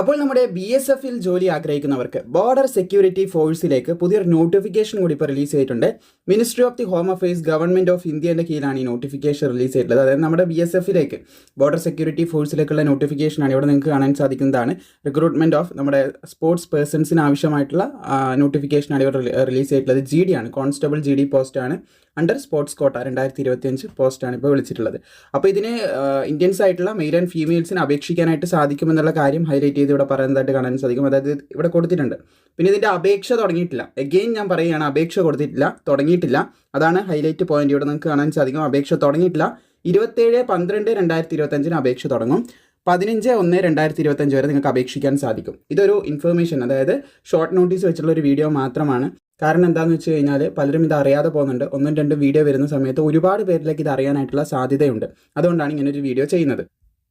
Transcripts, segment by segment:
അപ്പോൾ നമ്മുടെ B S എഫിൽ ജോലി ആഗ്രഹിക്കുന്നവർക്ക് ബോർഡർ സെക്യൂരിറ്റി ഫോഴ്സിലേക്ക് പുതിയൊരു നോട്ടിഫിക്കേഷൻ കൂടി ഇപ്പോൾ റിലീസ് ചെയ്തിട്ടുണ്ട്. Ministry of the home affairs government of ഇന്ത്യയുടെ കീഴിലാണ് ഈ നോട്ടിഫിക്കേഷൻ റിലീസ് ചെയ്തിട്ടുള്ളത്. അതായത് നമ്മുടെ ബി എസ് എഫിലേക്ക് ബോർഡർ സെക്യൂരിറ്റി ഫോഴ്സിലേക്കുള്ള നോട്ടിഫിക്കേഷനാണ് ഇവിടെ നിങ്ങൾക്ക് കാണാൻ സാധിക്കുന്നതാണ്. റിക്രൂട്ട്മെന്റ് ഓഫ് നമ്മുടെ സ്പോർട്സ് പേഴ്സൺസിന് ആവശ്യമായിട്ടുള്ള നോട്ടിഫിക്കേഷനാണ് ഇവിടെ റിലീസ് ചെയ്തിട്ടുള്ളത്. ജി ഡി ആണ് കോൺസ്റ്റബിൾ ജി ഡി പോസ്റ്റാണ് അണ്ടർ സ്പോർട്സ് കോട്ട രണ്ടായിരത്തി ഇരുപത്തിയഞ്ച് പോസ്റ്റാണ് ഇപ്പോൾ വിളിച്ചിട്ടുള്ളത്. അപ്പോൾ ഇതിന് ഇന്ത്യൻസ് ആയിട്ടുള്ള മെയിൽ ആൻഡ് ഫീമെയിൽസിന് അപേക്ഷിക്കാനായിട്ട് സാധിക്കുമെന്നുള്ള കാര്യം ഹൈലൈറ്റ് ചെയ്ത് ഇവിടെ പറയുന്നതായിട്ട് കാണാൻ സാധിക്കും. അതായത് ഇവിടെ കൊടുത്തിട്ടുണ്ട്. പിന്നെ ഇതിന്റെ അപേക്ഷ തുടങ്ങിയിട്ടില്ല. എഗെയിൻ ഞാൻ പറയുകയാണ് അപേക്ഷ കൊടുത്തിട്ടില്ല തുടങ്ങിയിട്ടില്ല. അതാണ് ഹൈലൈറ്റ് പോയിന്റ് ഇവിടെ നിങ്ങൾക്ക് കാണാൻ സാധിക്കും അപേക്ഷ തുടങ്ങിയിട്ടില്ല. ഇരുപത്തേഴ് പന്ത്രണ്ട് രണ്ടായിരത്തി ഇരുപത്തഞ്ചിന് അപേക്ഷ തുടങ്ങും. പതിനഞ്ച് ഒന്ന് രണ്ടായിരത്തി ഇരുപത്തഞ്ച് വരെ നിങ്ങൾക്ക് അപേക്ഷിക്കാൻ സാധിക്കും. ഇതൊരു ഇൻഫർമേഷൻ അതായത് ഷോർട്ട് നോട്ടീസ് വെച്ചുള്ള ഒരു വീഡിയോ മാത്രമാണ്. കാരണം എന്താണെന്ന് വെച്ച് കഴിഞ്ഞാൽ പലരും ഇത് അറിയാതെ പോകുന്നുണ്ട്. ഒന്നും രണ്ടും വീഡിയോ വരുന്ന സമയത്ത് ഒരുപാട് പേരിലേക്ക് ഇത് അറിയാനായിട്ടുള്ള സാധ്യതയുണ്ട്. അതുകൊണ്ടാണ് ഇങ്ങനെ ഒരു വീഡിയോ ചെയ്യുന്നത്.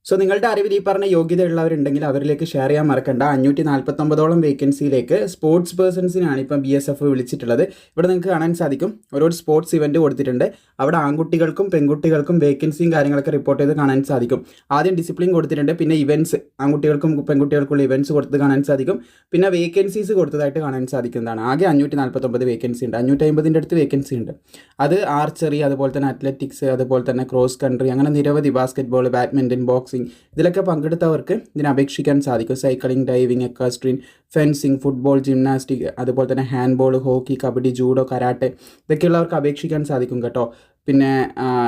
സോ നിങ്ങളുടെ അറിവിൽ ഈ പറഞ്ഞ യോഗ്യതയുള്ളവരുണ്ടെങ്കിൽ അവരിലേക്ക് ഷെയർ ചെയ്യാൻ മറക്കണ്ട. അഞ്ഞൂറ്റി നാൽപ്പത്തൊമ്പതോളം വേക്കൻസിയിലേക്ക് സ്പോർട്സ് പേഴ്സൺസിനാണ് ഇപ്പം ബി എസ് എഫ് വിളിച്ചിട്ടുള്ളത്. ഇവിടെ നിങ്ങൾക്ക് കാണാൻ സാധിക്കും. ഓരോ സ്പോർട്സ് ഇവന്റ് കൊടുത്തിട്ടുണ്ട്. അവിടെ ആൺകുട്ടികൾക്കും പെൺകുട്ടികൾക്കും വേക്കൻസിയും കാര്യങ്ങളൊക്കെ റിപ്പോർട്ട് ചെയ്ത് കാണാൻ സാധിക്കും. ആദ്യം ഡിസിപ്ലിൻ കൊടുത്തിട്ടുണ്ട്. പിന്നെ ഇവന്റ്സ് ആൺകുട്ടികൾക്കും പെൺകുട്ടികൾക്കുള്ള ഇവന്റ്സ് കൊടുത്ത് കാണാൻ സാധിക്കും. പിന്നെ വേക്കൻസീസ് കൊടുത്തതായിട്ട് കാണാൻ സാധിക്കുന്നതാണ്. ആകെ അഞ്ഞൂറ്റി നാൽപ്പത്തൊമ്പത് വേക്കൻസി ഉണ്ട്. അഞ്ഞൂറ്റി അമ്പതിന്റെ അടുത്ത് വേക്കൻസി ഉണ്ട്. അത് ആർച്ചറി അതുപോലെ തന്നെ അത്ലറ്റിക്സ് അതുപോലെ തന്നെ ക്രോസ് കൺട്രി അങ്ങനെ നിരവധി ബാസ്കറ്റ്ബോൾ ബോൾ ബാഡ്മിന്റൺ ബോക്സിംഗ് ഇതിലൊക്കെ പങ്കെടുത്തവർക്ക് ഇതിന് അപേക്ഷിക്കാൻ സാധിക്കും. Cycling diving equestrian fencing football gymnastic അതുപോലെ തന്നെ handball hockey kabaddi judo karate ഇതൊക്കെയുള്ളവർക്ക് അപേക്ഷിക്കാൻ സാധിക്കും കേട്ടോ. പിന്നെ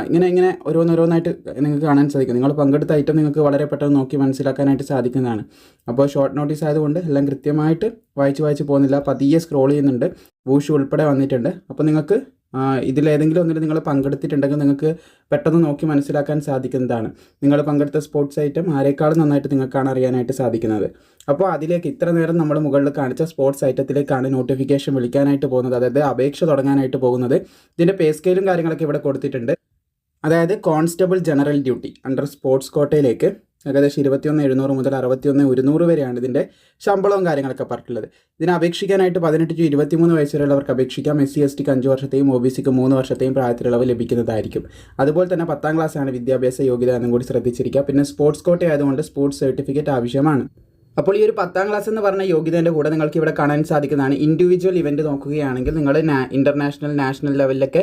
ഇങ്ങനെ ഇങ്ങനെ ഓരോന്നോരോന്നായിട്ട് നിങ്ങൾക്ക് കാണാൻ സാധിക്കും. നിങ്ങൾ പങ്കെടുത്ത ഐറ്റം നിങ്ങൾക്ക് വളരെ പെട്ടെന്ന് നോക്കി മനസ്സിലാക്കാനായിട്ട് സാധിക്കുന്നതാണ്. അപ്പോൾ ഷോർട്ട് നോട്ടീസ് ആയതുകൊണ്ട് എല്ലാം കൃത്യമായിട്ട് വായിച്ച് വായിച്ച് പോകുന്നില്ല. പതിയെ സ്ക്രോൾ ചെയ്യുന്നുണ്ട്. വൂഷ് ഉൾപ്പെടെ വന്നിട്ടുണ്ട്. അപ്പോൾ നിങ്ങൾക്ക് ഇതിലേതെങ്കിലും ഒന്നിൽ നിങ്ങൾ പങ്കെടുത്തിട്ടുണ്ടെങ്കിൽ നിങ്ങൾക്ക് പെട്ടെന്ന് നോക്കി മനസ്സിലാക്കാൻ സാധിക്കുന്നതാണ്. നിങ്ങൾ പങ്കെടുത്ത സ്പോർട്സ് ഐറ്റം ആരെക്കാളും നന്നായിട്ട് നിങ്ങൾക്കാണ് അറിയാനായിട്ട് സാധിക്കുന്നത്. അപ്പോൾ അതിലേക്ക് ഇത്ര നേരം നമ്മൾ മുകളിൽ കാണിച്ച സ്പോർട്സ് ഐറ്റത്തിലേക്കാണ് നോട്ടിഫിക്കേഷൻ വിളിക്കാനായിട്ട് പോകുന്നത്. അതായത് അപേക്ഷ തുടങ്ങാനായിട്ട് പോകുന്നത്. ഇതിന്റെ പേ സ്കെയിലും കാര്യങ്ങളൊക്കെ ഇവിടെ കൊടുത്തിട്ടുണ്ട്. അതായത് constable general duty under sports കോട്ടയിലേക്ക്. ഏകദേശം ഇരുപത്തിയൊന്ന് എഴുന്നൂറ് മുതൽ അറുപത്തിയൊന്ന് ഒരുന്നൂറ് വരെയാണ് ഇതിന്റെ ശമ്പളവും കാര്യങ്ങളൊക്കെ പറഞ്ഞിട്ടുള്ളത്. ഇതിനെ അപേക്ഷിക്കാനായിട്ട് പതിനെട്ട് ടു ഇരുപത്തിമൂന്ന് വയസ്സ് വരെയുള്ളവർക്ക് അപേക്ഷിക്കാം. എസ് സി എസ് ടിക്ക് അഞ്ച് വർഷത്തെയും ഒ ബി സിക്ക് മൂന്ന് വർഷത്തെയും പ്രായത്തിലുള്ളവ് ലഭിക്കുന്നതായിരിക്കും. അതുപോലെ തന്നെ പത്താം ക്ലാസ്സാണ് വിദ്യാഭ്യാസ യോഗ്യത എന്നും കൂടി ശ്രദ്ധിച്ചിരിക്കുക. പിന്നെ സ്പോർട്സ് കോട്ടയായതുകൊണ്ട് സ്പോർട്സ് സർട്ടിഫിക്കറ്റ് ആവശ്യമാണ്. അപ്പോൾ ഈ ഒരു പത്താം ക്ലാസ് എന്ന് പറഞ്ഞ യോഗ്യതേന്റെ കൂടെ നിങ്ങൾക്ക് ഇവിടെ കാണാൻ സാധിക്കുന്നതാണ്. ഇൻഡിവിജ്വൽ ഇവന്റ് നോക്കുകയാണെങ്കിൽ നിങ്ങൾ ഇന്റർനാഷണൽ നാഷണൽ ലെവലിലൊക്കെ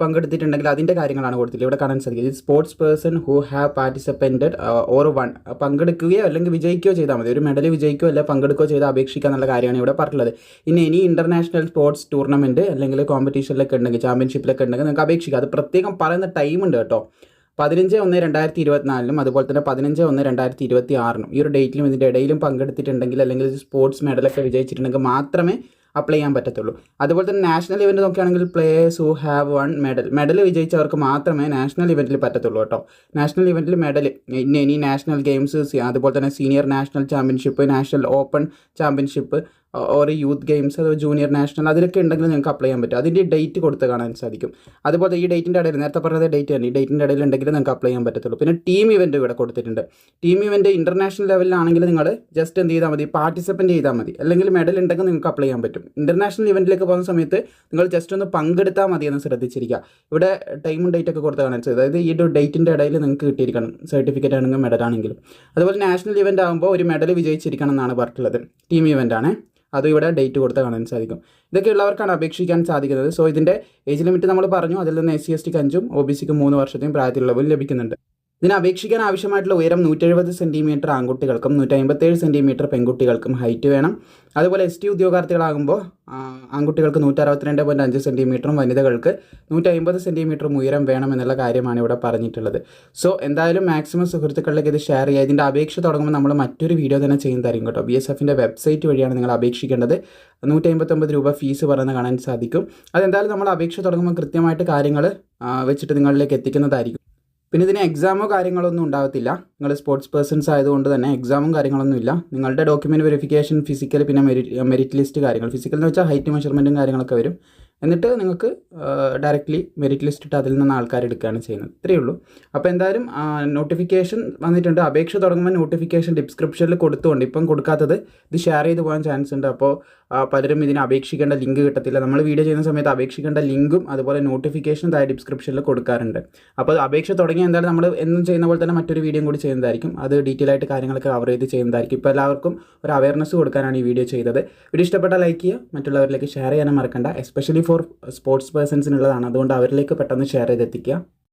പങ്കെടുത്തിട്ടുണ്ടെങ്കിൽ അതിന്റെ കാര്യങ്ങളാണ് കൊടുത്തിട്ടുള്ളത്. ഇവിടെ കാണാൻ സാധിക്കുന്നത്. Sports person who have participated or won പങ്കെടുക്കുകയോ അല്ലെങ്കിൽ വിജയിക്കുകയോ ചെയ്താൽ മതി. ഒരു മെഡൽ വിജയിക്കുകയോ അല്ലെങ്കിൽ പങ്കെടുക്കുകയോ ചെയ്ത് അപേക്ഷിക്കുക എന്നുള്ള കാര്യമാണ് ഇവിടെ പറഞ്ഞിട്ടുള്ളത്. ഇനി ഇനി ഇന്റർനാഷണൽ സ്പോർട്സ് ടൂർണമെന്റ് അല്ലെങ്കിൽ കോമ്പറ്റീഷനിലൊക്കെ ഉണ്ടെങ്കിൽ ചാമ്പ്യൻഷിപ്പിലൊക്കെ ഉണ്ടെങ്കിൽ നിങ്ങൾക്ക് അപേക്ഷിക്കുക അത് പ്രത്യേകം പറയുന്ന ടൈമുണ്ട് കേട്ടോ. പതിനഞ്ച് ഒന്ന് രണ്ടായിരത്തി ഇരുപത്തിനാലിനും അതുപോലെ തന്നെ പതിനഞ്ച് ഒന്ന് രണ്ടായിരത്തി ഇരുപത്തി ആറിനും ഈ ഒരു ഡേറ്റിലും ഇതിന്റെ ഇടയിലും പങ്കെടുത്തിട്ടുണ്ടെങ്കിൽ അല്ലെങ്കിൽ സ്പോർട്സ് മെഡലൊക്കെ വിജയിച്ചിട്ടുണ്ടെങ്കിൽ മാത്രമേ അപ്ലൈ ചെയ്യാൻ പറ്റത്തുള്ളൂ. അതുപോലെ തന്നെ നാഷണൽ ഇവന്റ് നോക്കുകയാണെങ്കിൽ players who have won medal medal വിജയിച്ചവർക്ക് മാത്രമേ നാഷണൽ ഇവന്റിൽ പറ്റത്തുള്ളൂ കേട്ടോ. നാഷണൽ ഇവന്റിൽ മെഡൽ ഇനി ഇനി നാഷണൽ ഗെയിംസ് അതുപോലെ തന്നെ senior national championship national open championship ഒരു യൂത്ത് ഗെയിംസ് അതോ ജൂനിയർ നാഷണൽ അതിലൊക്കെ ഉണ്ടെങ്കിൽ നിങ്ങൾക്ക് അപ്ലൈ ചെയ്യാൻ പറ്റും. അതിന്റെ ഡേറ്റ് കൊടുത്ത് കാണാൻ സാധിക്കും. അതുപോലെ ഈ ഡേറ്റിന്റെ ഇടയിൽ നേരത്തെ പറഞ്ഞത് ഡേറ്റ് തന്നെ. ഈ ഡേറ്റിന്റെ ഇടയിൽ ഉണ്ടെങ്കിൽ നിങ്ങൾക്ക് അപ്ലൈ ചെയ്യാൻ പറ്റത്തുള്ളൂ. പിന്നെ ടീം ഇവന്റ് ഇവിടെ കൊടുത്തിട്ടുണ്ട്. ടീം ഇവന്റ് ഇന്റർനാഷണൽ ലെവലിലാണെങ്കിൽ നിങ്ങൾ ജസ്റ്റ് എന്ത് ചെയ്താൽ മതി പാർട്ടിസിപ്പന്റ് ചെയ്താൽ മതി. അല്ലെങ്കിൽ മെഡൽ ഉണ്ടെങ്കിൽ നിങ്ങൾക്ക് അപ്ലൈ ചെയ്യാൻ പറ്റും. ഇന്റർനാഷണൽ ഇവന്റിലേക്ക് പോകുന്ന സമയത്ത് നിങ്ങൾ ജസ്റ്റ് ഒന്ന് പങ്കെടുത്താൽ മതി എന്ന് ശ്രദ്ധിച്ചിരിക്കുക. ഇവിടെ ടൈമും ഡേറ്റ് ഒക്കെ കൊടുത്ത് കാണാൻ സാധിക്കും. അതായത് ഈ ഒരു ഡേറ്റിന്റെ ഇടയിൽ നിങ്ങൾക്ക് കിട്ടിയിരിക്കണം. സർട്ടിഫിക്കറ്റ് ആണെങ്കിലും മെഡൽ ആണെങ്കിലും. അതുപോലെ നാഷണൽ ഇവന്റ് ആകുമ്പോൾ ഒരു മെഡൽ വിജയിച്ചിരിക്കണം എന്നാണ് പറഞ്ഞിട്ടുള്ളത്. ടീം ഇവന്റ് ആണ്. അതും ഇവിടെ ഡേറ്റ് കൊടുത്ത് കാണാൻ സാധിക്കും. ഇതൊക്കെ ഉള്ളവർക്കാണ് അപേക്ഷിക്കാൻ സാധിക്കുന്നത്. സോ ഇതിന്റെ ഏജ് ലിമിറ്റ് നമ്മൾ പറഞ്ഞു. അതിൽ നിന്ന് എസ് സി എസ് ടിക്ക് അഞ്ചും ഒ ബി സിക്ക് മൂന്ന് വർഷത്തെയും പ്രായത്തിലുള്ളവരും ലഭിക്കുന്നുണ്ട്. ഇതിന് അപേക്ഷിക്കാൻ ആവശ്യമായിട്ടുള്ള ഉയരം നൂറ്റെഴുപത് സെന്റിമീറ്റർ ആൺകുട്ടികൾക്കും നൂറ്റി അമ്പത്തേഴ് സെന്റിമീറ്റർ പെൺകുട്ടികൾക്കും ഹൈറ്റ് വേണം. അതുപോലെ എസ് ടി ഉദ്യോഗാർത്ഥികളാകുമ്പോൾ ആൺകുട്ടികൾക്ക് നൂറ്ററുപത്തിരണ്ട് പോയിന്റ് അഞ്ച് സെന്റിമീറ്ററും വനിതകൾക്ക് നൂറ്റി അമ്പത് സെന്റിമീറ്ററും ഉയരം വേണം എന്നുള്ള കാര്യമാണ് ഇവിടെ പറഞ്ഞിട്ടുള്ളത്. സോ എന്തായാലും മാക്സിമം സുഹൃത്തുക്കളിലേക്ക് ഇത് ഷെയർ ചെയ്യുക. ഇതിന്റെ അപേക്ഷ തുടങ്ങുമ്പോൾ നമ്മൾ മറ്റൊരു വീഡിയോ തന്നെ ചെയ്യുന്നതായിരിക്കും കേട്ടോ. ബി എസ് എഫിന്റെ വെബ്സൈറ്റ് വഴിയാണ് നിങ്ങൾ അപേക്ഷിക്കേണ്ടത്. നൂറ്റി അമ്പത്തൊമ്പത് രൂപ ഫീസ് പറയുന്നത് കാണാൻ സാധിക്കും. അതെന്തായാലും നമ്മൾ അപേക്ഷ തുടങ്ങുമ്പോൾ കൃത്യമായിട്ട് കാര്യങ്ങൾ വെച്ചിട്ട് നിങ്ങളിലേക്ക് എത്തിക്കുന്നതായിരിക്കും. പിന്നെ ഇതിന് എക്സാമോ കാര്യങ്ങളൊന്നും ഉണ്ടാകത്തില്ല നിങ്ങൾ സ്പോർട്സ് പേഴ്സൺസ് ആയതുകൊണ്ട് തന്നെ എക്സാമും കാര്യങ്ങളൊന്നും ഇല്ല. നിങ്ങളുടെ ഡോക്യുമെന്റ് വെരിഫിക്കേഷൻ ഫിസിക്കൽ പിന്നെ മെറിറ്റ് മെരിറ്റ് ലിസ്റ്റ് കാര്യങ്ങൾ. ഫിസിക്കൽ എന്ന് വെച്ചാൽ ഹൈറ്റ് മെഷർമെന്റും കാര്യങ്ങളൊക്കെ വരും. എന്നിട്ട് നിങ്ങൾക്ക് ഡയറക്റ്റ്ലി മെറിറ്റ് ലിസ്റ്റ് ഇട്ട് അതിൽ നിന്ന് ആൾക്കാർ എടുക്കുകയാണ് ചെയ്യുന്നത്. ഇത്രയേ ഉള്ളൂ. അപ്പോൾ എന്തായാലും നോട്ടിഫിക്കേഷൻ വന്നിട്ടുണ്ട്. അപേക്ഷ തുടങ്ങുമ്പോൾ നോട്ടിഫിക്കേഷൻ ഡിസ്ക്രിപ്ഷനിൽ കൊടുത്തുകൊണ്ട് ഇപ്പം കൊടുക്കാത്തത് ഇത് ഷെയർ ചെയ്ത് പോകാൻ ചാൻസ് ഉണ്ട്. അപ്പോൾ പലരും ഇതിന് അപേക്ഷിക്കേണ്ട ലിങ്ക് കിട്ടത്തില്ല. നമ്മൾ വീഡിയോ ചെയ്യുന്ന സമയത്ത് അപേക്ഷിക്കേണ്ട ലിങ്കും അതുപോലെ നോട്ടിഫിക്കേഷൻ താഴെ ഡിസ്ക്രിപ്ഷനിൽ കൊടുക്കാറുണ്ട്. അപ്പോൾ അപേക്ഷ തുടങ്ങി എന്തായാലും നമ്മൾ എന്നും ചെയ്യുന്ന പോലെ തന്നെ മറ്റൊരു വീഡിയോ കൂടി ചെയ്യുന്നതായിരിക്കും. അത് ഡീറ്റെയിൽ ആയിട്ട് കാര്യങ്ങളൊക്കെ കവർ ചെയ്ത് ചെയ്യുന്നതായിരിക്കും. ഇപ്പോൾ എല്ലാവർക്കും ഒരു അവയർനെസ് കൊടുക്കാനാണ് ഈ വീഡിയോ ചെയ്തത്. വീഡിയോ ഇഷ്ടപ്പെട്ട ലൈക്ക് ചെയ്യുക. മറ്റുള്ളവരിലേക്ക് ഷെയർ ചെയ്യാനും മറക്കണ്ട. എസ്പെഷ്യലി ഫോർ സ്പോർട്സ് പേഴ്സൺസിനുള്ളതാണ് അതുകൊണ്ട് അവരിലേക്ക് പെട്ടെന്ന് ഷെയർ ചെയ്തെത്തിക്കുക.